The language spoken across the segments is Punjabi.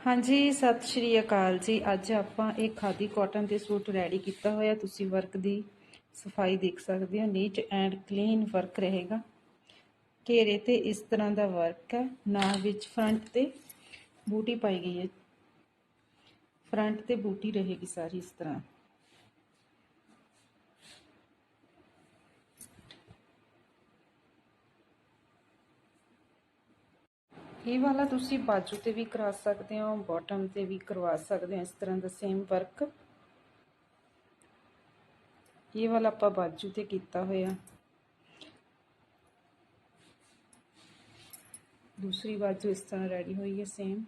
ਹਾਂਜੀ, ਸਤਿ ਸ਼੍ਰੀ ਅਕਾਲ ਜੀ। ਅੱਜ ਆਪਾਂ ਇਹ ਖਾਦੀ ਕਾਟਨ ਦੇ ਸੂਟ ਰੈਡੀ ਕੀਤਾ ਹੋਇਆ। ਤੁਸੀਂ ਵਰਕ ਦੀ ਸਫ਼ਾਈ ਦੇਖ ਸਕਦੇ ਹੋ। ਨੀਟ ਐਂਡ ਕਲੀਨ ਵਰਕ ਰਹੇਗਾ। ਘੇਰੇ ਤੇ ਇਸ ਤਰ੍ਹਾਂ ਦਾ ਵਰਕ ਹੈ। ਨਾਲ ਵਿੱਚ ਫਰੰਟ ਤੇ ਬੂਟੀ ਪਾਈ ਗਈ ਹੈ। ਫਰੰਟ ਤੇ ਬੂਟੀ ਰਹੇਗੀ ਸਾਰੀ ਇਸ ਤਰ੍ਹਾਂ। ਇਹ ਵਾਲਾ ਤੁਸੀਂ ਬਾਜੂ ਤੇ ਵੀ ਕਰਾ ਸਕਦੇ ਹੋ ਬਾਟਮ ਤੇ ਵੀ ਕਰਵਾ ਸਕਦੇ ਹੋ, ਇਸ ਤਰ੍ਹਾਂ ਦਾ ਸੇਮ ਵਰਕ ਇਹ ਵਾਲਾ ਆਪਾਂ ਬਾਜੂ ਤੇ ਕੀਤਾ ਹੋਇਆ। ਦੂਸਰੀ ਬਾਜੂ ਇਸ ਤਰ੍ਹਾਂ ਰੈਡੀ ਹੋਈ ਹੈ ਸੇਮ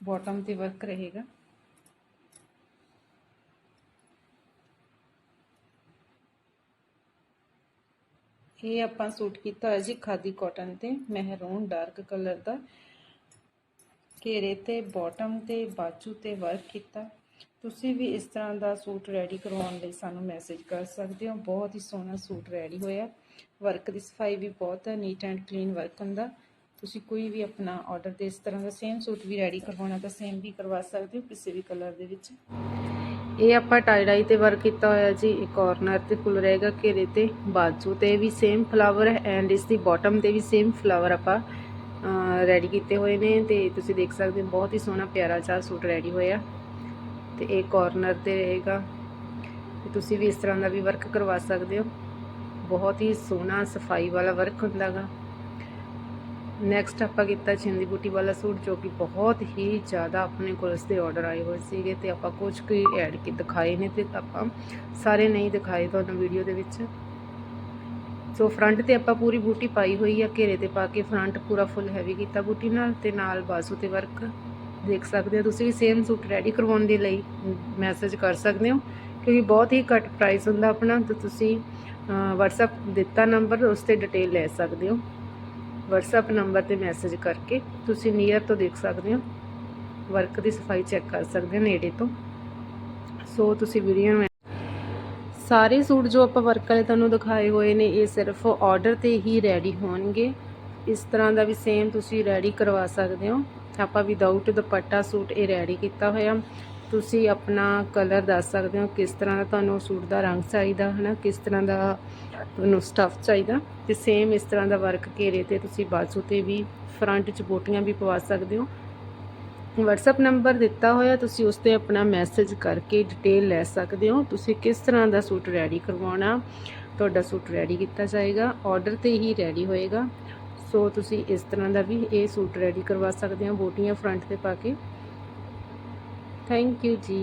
ਬਾਟਮ ਤੇ ਵਰਕ ਰਹੇਗਾ। ਇਹ ਆਪਾਂ ਸੂਟ ਕੀਤਾ ਹੋਇਆ ਜੀ ਖਾਦੀ ਕਾਟਨ ਤੇ, ਮਹਿਰੂਨ ਡਾਰਕ ਕਲਰ ਦਾ। ਘੇਰੇ ਤੇ ਬਾਟਮ ਤੇ, ਬਾਜੂ ਤੇ ਵਰਕ ਕੀਤਾ। ਤੁਸੀਂ ਵੀ ਇਸ ਤਰ੍ਹਾਂ ਦਾ ਸੂਟ ਰੈਡੀ ਕਰਵਾਉਣ ਲਈ ਸਾਨੂੰ ਮੈਸੇਜ ਕਰ ਸਕਦੇ ਹੋ। ਬਹੁਤ ਹੀ ਸੋਹਣਾ ਸੂਟ ਰੈਡੀ ਹੋਇਆ। ਵਰਕ ਦੀ ਸਫ਼ਾਈ ਵੀ ਬਹੁਤ ਹੈ ਨੀਟ ਐਂਡ ਕਲੀਨ ਵਰਕ ਹੁੰਦਾ ਤੁਸੀਂ ਕੋਈ ਵੀ ਆਪਣਾ ਆਰਡਰ ਤੇ ਇਸ ਤਰ੍ਹਾਂ ਦਾ ਸੇਮ ਸੂਟ ਵੀ ਰੈਡੀ ਕਰਵਾਉਣਾ ਤਾਂ ਸੇਮ ਵੀ ਕਰਵਾ ਸਕਦੇ ਹੋ ਕਿਸੇ ਵੀ ਕਲਰ ਦੇ ਵਿੱਚ। ਇਹ ਆਪਾਂ ਟਾਈਡਾਈ ਤੇ ਵਰਕ ਕੀਤਾ ਹੋਇਆ ਜੀ, ਇਹ ਕਾਰਨਰ ਤੇ ਫੁੱਲ ਰਹੇਗਾ ਘੇਰੇ ਤੇ, ਬਾਜੂ ਤੇ ਵੀ ਸੇਮ ਫਲਾਵਰ ਹੈ ਐਂਡ ਇਸ ਦੀ ਬਾਟਮ ਤੇ ਵੀ ਸੇਮ ਫਲਾਵਰ ਆਪਾਂ ਰੈਡੀ ਕੀਤੇ ਹੋਏ ਨੇ ਤੇ ਤੁਸੀਂ ਦੇਖ ਸਕਦੇ ਹੋ ਬਹੁਤ ਹੀ ਸੋਹਣਾ ਪਿਆਰਾ ਜਿਹਾ ਸੂਟ ਰੈਡੀ ਹੋਇਆ। ਤੇ ਇਹ ਕਾਰਨਰ ਤੇ ਰਹੇਗਾ। ਤੇ ਤੁਸੀਂ ਵੀ ਇਸ ਤਰ੍ਹਾਂ ਦਾ ਵੀ ਵਰਕ ਕਰਵਾ ਸਕਦੇ ਹੋ। ਬਹੁਤ ਹੀ ਸੋਹਣਾ ਸਫ਼ਾਈ ਵਾਲਾ ਵਰਕ ਹੁੰਦਾਗਾ ਨੈਕਸਟ ਆਪਾਂ ਕੀਤਾ ਛਿੰਦੀ ਬੂਟੀ ਵਾਲਾ ਸੂਟ ਜੋ ਕਿ ਬਹੁਤ ਹੀ ਜ਼ਿਆਦਾ ਆਪਣੇ ਕੋਲ ਇਸ ਦੇ ਆਰਡਰ ਆਏ ਹੋਏ ਸੀਗੇ ਤੇ ਆਪਾਂ ਕੁਝ ਕੁ ਐਡ ਕੀ ਦਿਖਾਏ ਨੇ ਤੇ ਆਪਾਂ ਸਾਰੇ ਨਹੀਂ ਦਿਖਾਏ ਤੁਹਾਨੂੰ ਵੀਡੀਓ ਦੇ ਵਿੱਚ। ਸੋ ਫਰੰਟ ਤੇ ਆਪਾਂ ਪੂਰੀ ਬੂਟੀ ਪਾਈ ਹੋਈ ਆ, ਘੇਰੇ ਤੇ ਪਾ ਕੇ ਫਰੰਟ ਪੂਰਾ ਫੁੱਲ ਹੈਵੀ ਕੀਤਾ ਬੂਟੀ ਨਾਲ ਤੇ ਨਾਲ ਬਾਸੂ ਤੇ ਵਰਕ ਦੇਖ ਸਕਦੇ ਹੋ ਤੁਸੀਂ ਵੀ ਸੇਮ ਸੂਟ ਰੈਡੀ ਕਰਵਾਉਣ ਦੇ ਲਈ ਮੈਸੇਜ ਕਰ ਸਕਦੇ ਹੋ ਕਿਉਂਕਿ ਬਹੁਤ ਹੀ ਘੱਟ ਪ੍ਰਾਈਸ ਹੁੰਦਾ ਆਪਣਾ, ਤੇ ਤੁਸੀਂ WhatsApp ਦਿੱਤਾ ਨੰਬਰ ਉਸ ਤੇ ਡਿਟੇਲ ਲੈ ਸਕਦੇ ਹੋ। WhatsApp ਨੰਬਰ ਤੇ ਮੈਸੇਜ ਕਰਕੇ ਤੁਸੀਂ ਨੀਅਰ ਤੋਂ ਦੇਖ ਸਕਦੇ ਹੋ। ਵਰਕ ਦੀ ਸਫ਼ਾਈ ਚੈੱਕ ਕਰ ਸਕਦੇ ਹੋ ਨੇੜੇ ਤੋਂ। ਸੋ ਤੁਸੀਂ ਵੀਡੀਓ ਨੂੰ ਸਾਰੇ ਸੂਟ ਜੋ ਆਪਾਂ ਵਰਕ ਵਾਲੇ ਤੁਹਾਨੂੰ ਦਿਖਾਏ ਹੋਏ ਨੇ, ਇਹ ਸਿਰਫ ਆਰਡਰ ਤੇ ਹੀ ਰੈਡੀ ਹੋਣਗੇ। ਇਸ ਤਰ੍ਹਾਂ ਦਾ ਵੀ ਸੇਮ ਤੁਸੀਂ ਰੈਡੀ ਕਰਵਾ ਸਕਦੇ ਹੋ। ਆਪਾਂ ਵਿਦਆਊਟ ਦੁਪੱਟਾ ਸੂਟ ਇਹ ਰੈਡੀ ਕੀਤਾ ਹੋਇਆ। ਤੁਸੀਂ ਆਪਣਾ ਕਲਰ ਦੱਸ ਸਕਦੇ ਹੋ ਕਿਸ ਤਰ੍ਹਾਂ ਦਾ ਤੁਹਾਨੂੰ ਸੂਟ ਦਾ ਰੰਗ ਚਾਹੀਦਾ ਹੈ ਨਾ ਕਿਸ ਤਰ੍ਹਾਂ ਦਾ ਤੁਹਾਨੂੰ ਸਟਫ ਚਾਹੀਦਾ? ਤੇ ਸੇਮ ਇਸ ਤਰ੍ਹਾਂ ਦਾ ਵਰਕ ਘੇਰੇ ਤੇ ਤੁਸੀਂ ਬਾਜੂ ਤੇ ਵੀ ਫਰੰਟ 'ਚ ਬੋਟੀਆਂ ਵੀ ਪਵਾ ਸਕਦੇ ਹੋ। WhatsApp ਨੰਬਰ ਦਿੱਤਾ ਹੋਇਆ, ਤੁਸੀਂ ਉਸ ਤੇ ਆਪਣਾ ਮੈਸੇਜ ਕਰਕੇ ਡਿਟੇਲ ਲੈ ਸਕਦੇ ਹੋ, ਤੁਸੀਂ ਕਿਸ ਤਰ੍ਹਾਂ ਦਾ ਸੂਟ ਰੈਡੀ ਕਰਵਾਉਣਾ, ਤੁਹਾਡਾ ਸੂਟ ਰੈਡੀ ਕੀਤਾ ਜਾਏਗਾ ਆਰਡਰ ਤੇ ਹੀ ਰੈਡੀ ਹੋਏਗਾ। ਸੋ ਤੁਸੀਂ ਇਸ ਤਰ੍ਹਾਂ ਦਾ ਵੀ ਇਹ ਸੂਟ ਰੈਡੀ ਕਰਵਾ ਸਕਦੇ ਹੋ, ਬੋਟੀਆਂ ਫਰੰਟ ਤੇ ਪਾ ਕੇ। Thank you ji